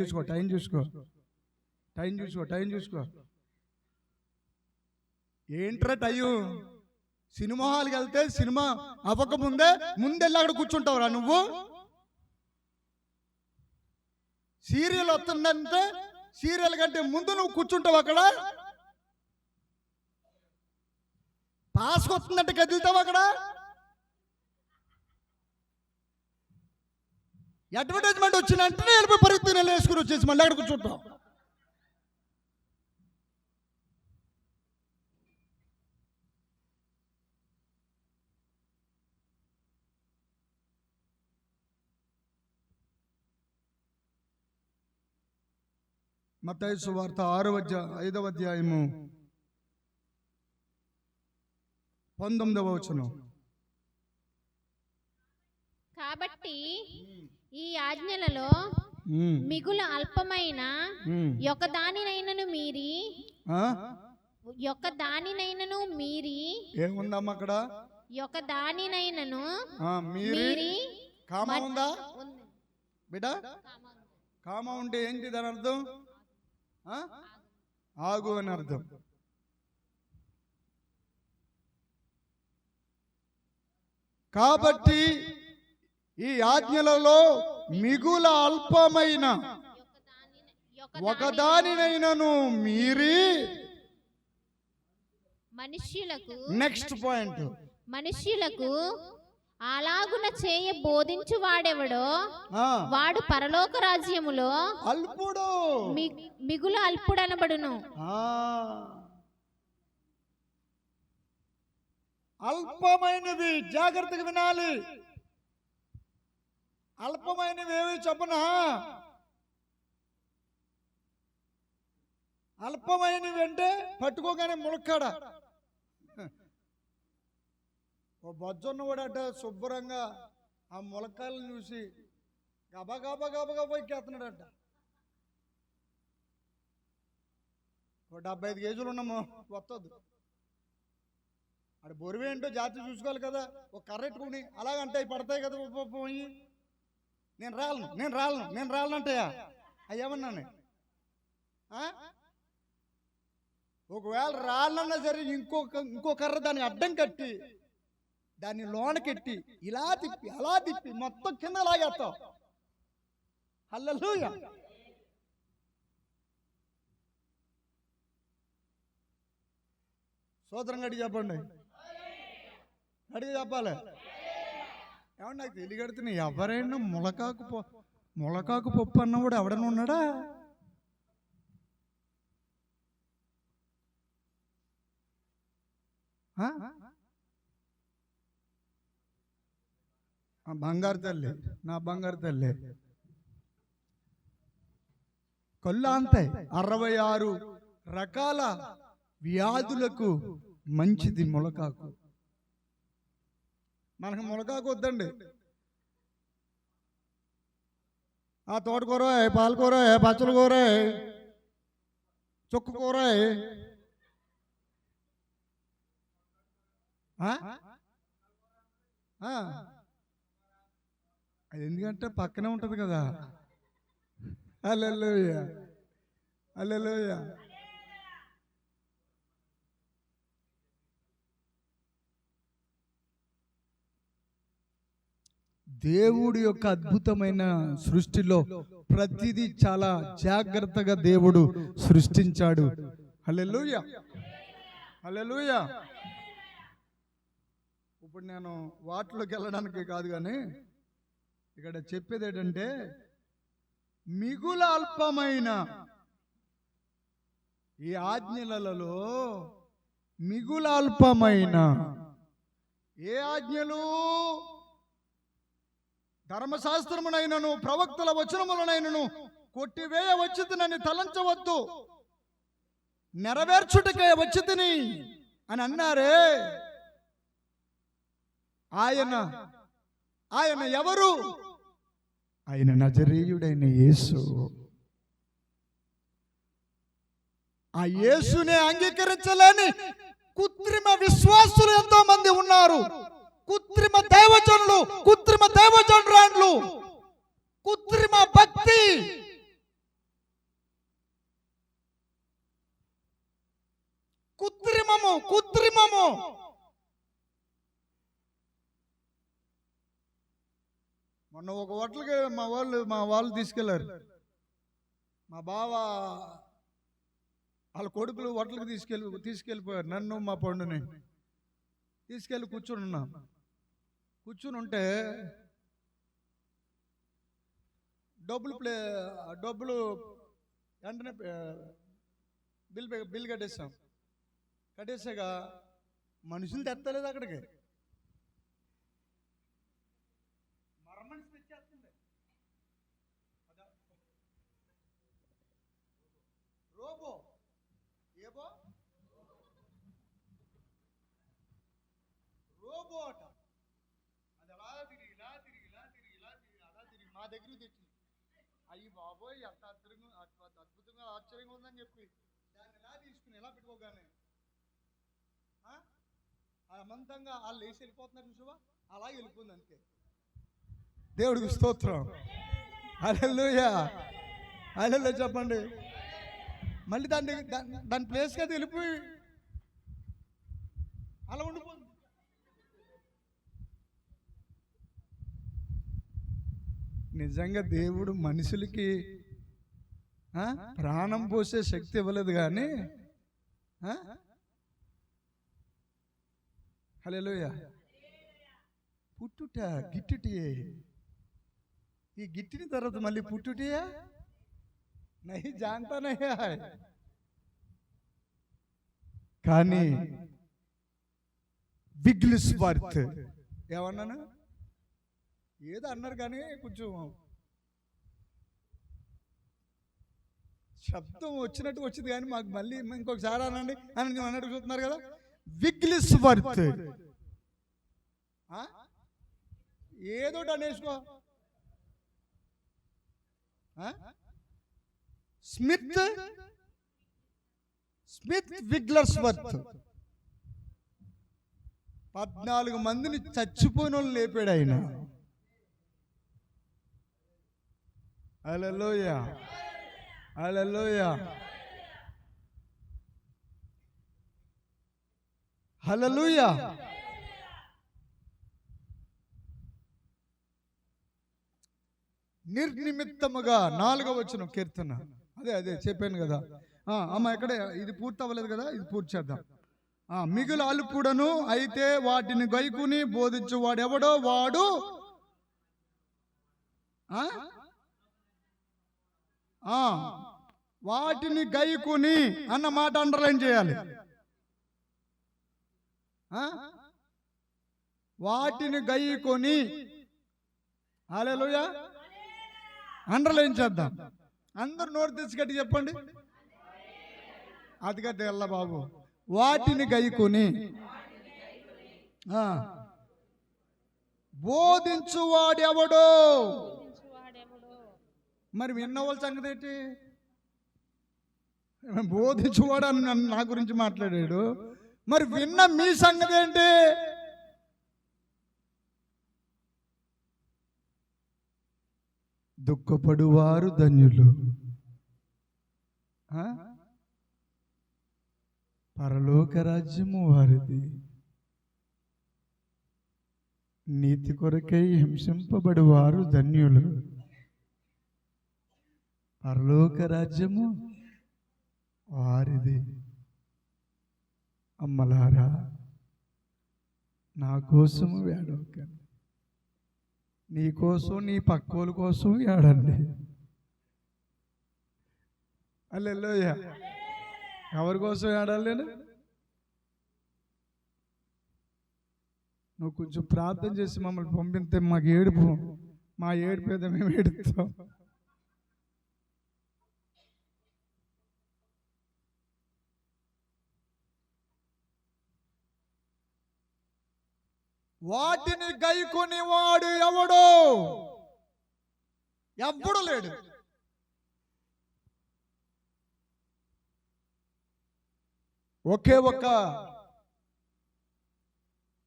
చూసుకో టైం చూసుకో. టైం చూసుకో టైం చూసుకో. ఏంట్రా టైం? సినిమా హాల్కి వెళ్తే సినిమా అవ్వకముందే ముందెళ్ళి అక్కడ కూర్చుంటావురా నువ్వు? సీరియల్ వస్తుందంటే సీరియల్ కంటే ముందు నువ్వు కూర్చుంటావు అక్కడ? పాస్కి వస్తుందంటే కదులుతావు అక్కడ? అడ్వర్టైజ్మెంట్ వచ్చిన వెంటనే వెళ్ళిపోయి పరిగెత్తుని వేసుకుని వచ్చేసి మళ్ళీ అక్కడ కూర్చుంటాం మత్తయి వార్త ఆరవ ఐదవ అధ్యాయము పంతొమ్మిదవ వచనం. కాబట్టి ఈ ఆజ్ఞలలో మిగులు అల్పమైన. యొక్క దానినైనను మీరి? యొక్క దానినైనను మీరి ఏముందమ్మా అక్కడ యొక్క దానినైనను మీరి కామా ఉందా. బిడ్డ కామా ఉంటే ఏంటి దాని అర్థం? ఆగు అని అర్థం కాబట్టి ఈ ఆజ్ఞలలో మిగుల అల్పమైన ఒకదానినైనను మీరి మనుష్యులకు నెక్స్ట్ పాయింట్ మనుష్యులకు అలాగున చేయ బోధించు వాడెవడో వాడు పరలోక రాజ్యములో అల్పుడు. మిగులు అల్పుడనబడును. ఆ. అల్పమైనవి జాగ్రత్తగా వినాలి. అల్పమైనవి ఏవి చెప్పనా అల్పమైనవి అంటే పట్టుకోగానే ములక్కాడ ఓ బొజ్జొన్న కూడా శుభ్రంగా ఆ ములక్కాయలను చూసి గబా గబా గబా గబా ఎక్కేస్తున్నాడట ఓ డెబ్బై ఐదు కేజీలు ఉన్నాము వస్తుంది అక్కడ బొరువేంటో జాతి చూసుకోవాలి కదా ఒక కర్రెట్టుకుని అలాగంటే అవి పడతాయి కదా పోయి నేను రాలను నేను రాలను నేను రాలను అంటాయా ఒకవేళ రాళ్ళన్నా సరే ఇంకొక ఇంకో కర్ర దాన్ని అడ్డం కట్టి దాన్ని లోనకెట్టి ఇలా తిప్పి అలా తిప్పి మొత్తం కింద లాగేస్తావు. హల్లెలూయా. సోదరం గడి చెప్పండి. అడిగి చెప్పాలి. ఏమన్నా నాకు తెలియగడుతున్నా ఎవరైనా ములకాకు పో ములకాకు పప్పు అన్నవాడు ఎవడన్నా ఉన్నాడా? బంగారు తల్లి నా బంగారు తల్లి. కళ్ళు అంతే అరవై ఆరు రకాల వ్యాధులకు మంచిది ములకాకు. మనకు ములకాకు వద్దండి. ఆ తోటకూర పాలకూర పచ్చల కూర చుక్క కూర. అది ఎందుకంటే పక్కనే ఉంటుంది కదా. అల్లెలుయ అల్లెలుయ దేవుడి యొక్క అద్భుతమైన సృష్టిలో ప్రతిదీ చాలా జాగ్రత్తగా దేవుడు సృష్టించాడు. హల్లెలూయ. హల్లెలూయ. ఇప్పుడు నేను వాటిలోకి వెళ్ళడానికి కాదు కానీ ఇక్కడ చెప్పేది ఏంటంటే మిగుల అల్పమైన ఈ ఆజ్ఞలలో మిగుల అల్పమైన ఏ ఆజ్ఞలు? ధర్మశాస్త్రమునైనను ప్రవక్తల వచనములనైనను కొట్టివేయ వచ్చితినని తలంచవద్దు. నెరవేర్చుటకే వచ్చితిని అని అన్నారే. ఆయన ఆయన ఎవరు? ఆయన నజరీయుడైన యేసు. ఆ యేసునే అంగీకరించలేని కృత్రిమ విశ్వాసులు ఎంతో మంది ఉన్నారు. కృత్రిమ దైవజనులు కృత్రిమ దైవజనురాండ్లు కృత్రిమ భక్తి. కృత్రిమము కృత్రిమము. మొన్న ఒక హోటల్కి మా వాళ్ళు మా వాళ్ళు తీసుకెళ్ళారు. మా బావ వాళ్ళ కొడుకులు హోటల్కి తీసుకెళ్ళి తీసుకెళ్ళిపోయారు. నన్ను మా పండుని తీసుకెళ్ళి కూర్చుని ఉన్నాం. కూర్చుని ఉంటే డబ్బులు ప్లే డబ్బులు వెంటనే బిల్ బిల్ కట్టేసాం కట్టేసాక మనుషులు తెత్తలేదు అక్కడికి. మరమనిషి తెచ్చేస్తుంది. రోబో ఏబో అట అది అలా తిరిగి ఇలా తిరిగి ఇలా తిరిగి ఇలా తిరిగి దగ్గర తెచ్చింది అయ్యి బాబోయ్ ఎంత అద్భుతంగా అద్భుతంగా ఆశ్చర్యంగా ఉందని చెప్పి. దాన్ని ఎలా తీసుకుని ఎలా పెట్టుకోగానే? ఆ? అమంతంగా వాళ్ళు వేసి వెళ్ళిపోతున్నారు చూసావా? అలా వెళ్ళిపోయింది అంతే. దేవుడికి స్తోత్రం. అలెల్లుయా అలెలు చెప్పండి. మళ్ళీ దాన్ని దాని ప్లేస్కి అది వెళ్ళిపోయి అలా ఉండిపోతుంది నిజంగా దేవుడు మనుషులకి ఆ, ప్రాణం పోసే శక్తి ఇవ్వలేదు కానీ హలోయ పుట్టుట గిట్టుటియే ఈ గిట్టిన తర్వాత మళ్ళీ పుట్టుటియా? నహి జాంతానయ్యా హాయ్ కానీ బిగ్లిస్ బర్త్ ఏమన్నాను? ఏదో అన్నారు కానీ కొంచెం శబ్దం వచ్చినట్టు వచ్చింది కానీ మాకు మళ్ళీ ఇంకొకసారి అనండి. అని అన్నట్టు చూస్తున్నారు కదా. విగ్లిస్ వర్త్ ఏదో ఒకటి అనేసుకో. స్మిత్? స్మిత్ విగ్లర్స్ వర్త్ పద్నాలుగు మందిని చచ్చిపోయిన వాళ్ళు లేపాడు ఆయన. అలలోయ అలలోయ హలలుయ నిర్నిమిత్తముగా నాలుగవ వచ్చిన కీర్తన. అదే అదే చెప్పాను కదా. అమ్మ ఎక్కడే? ఇది పూర్తి అవ్వలేదు కదా? ఇది పూర్తి చేద్దాం. ఆ, మిగులు అలుపుడను అయితే వాటిని గైకుని బోధించువాడెవడో వాడు వాటిని గైకుని అన్న మాట అండర్లైన్ చేయాలి. ఆ? వాటిని గైకొని హాలేలుయా అండర్లైన్ చేద్దాం. అందరు నోరు తెచ్చి గట్టి చెప్పండి. అది కట్టి వెళ్ళ బాబు. వాటిని గైకొని బోధించువాడెవడో? మరి విన్నవాళ్ళ సంగతి ఏంటి? బోధించువాడు అని నన్ను నా గురించి మాట్లాడాడు. మరి విన్న మీ సంగతి ఏంటి? దుఃఖపడువారు ధన్యులు. పరలోక రాజ్యము వారిది. నీతి కొరకై హింసింపబడువారు ధన్యులు. పరలోక రాజ్యము వారిది. అమ్మలారా నా కోసము వేడవకండి నీ కోసం నీ పక్కోల కోసం ఏడండి. అల్లెల్లోయ ఎవరి కోసం ఏడాలి నేను? నువ్వు కొంచెం ప్రార్థన చేసి మమ్మల్ని పంపితే మాకు ఏడుపు మా ఏడుపు ఏదో మేము ఏడుస్తాం వాటిని గైకొని వాడు ఎవడో? ఎవ్వడు లేడు. ఒకే ఒక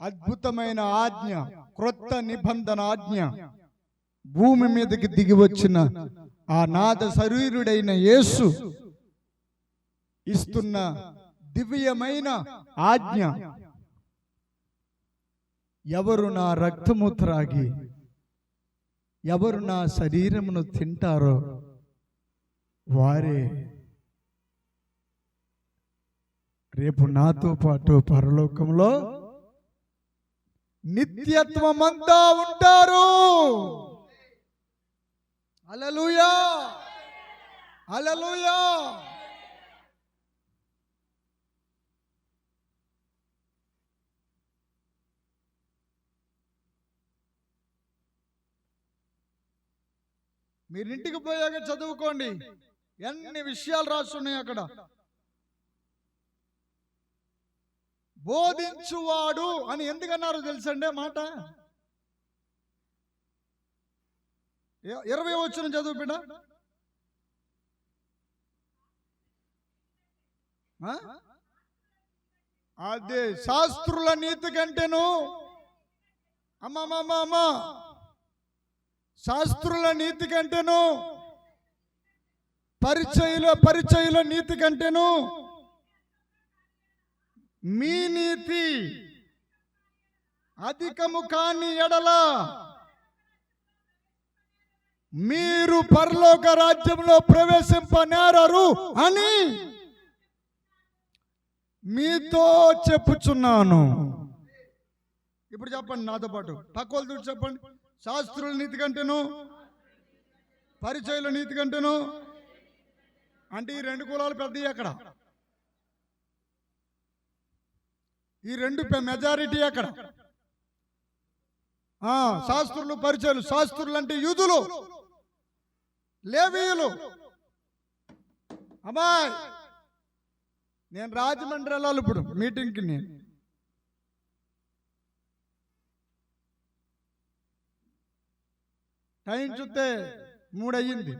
అద్భుతమైన ఆజ్ఞ క్రొత్త నిబంధన ఆజ్ఞ. భూమి మీదకి దిగి వచ్చిన ఆ నాద శరీరుడైన యేసు ఇస్తున్న దివ్యమైన ఆజ్ఞ. ఎవరు నా రక్తము త్రాగి ఎవరు నా శరీరమును తింటారో వారే రేపు నాతో పాటు పరలోకంలో నిత్యత్వమంతా ఉంటారు. అలలుయా అలలుయా మీరు ఇంటికి పోయాక చదువుకోండి. ఎన్ని విషయాలు రాస్తున్నాయి అక్కడ. బోధించువాడు అని ఎందుకన్నారు తెలుసండి మాట? ఇరవై వచ్చిన చదువు బిడ్డ అదే శాస్త్రుల నీతి కంటేను. అమ్మమ్మమ్మ అమ్మ. శాస్త్రుల నీతి కంటేను పరిచయుల పరిచయుల నీతి కంటేను మీ నీతి అధికము కాని ఎడల మీరు పరలోక రాజ్యంలో ప్రవేశింపనేరరు అని మీతో చెప్పుచున్నాను. ఇప్పుడు చెప్పండి నాతో పాటు. పక్కోళ్ళు చెప్పండి. శాస్త్రుల నీతి కంటేను పరిచయుల నీతి కంటేను. అంటే ఈ రెండు కులాలు పెద్దవి అక్కడ. ఈ రెండు మెజారిటీ అక్కడ. శాస్త్రులు పరిచయలు. శాస్త్రులు అంటే యూదులు లేవీయులు. అమ్మాయి! నేను రాజమండ్రి వెళ్ళాలి ఇప్పుడు మీటింగ్కి నేను. టైం చూస్తే మూడయ్యింది.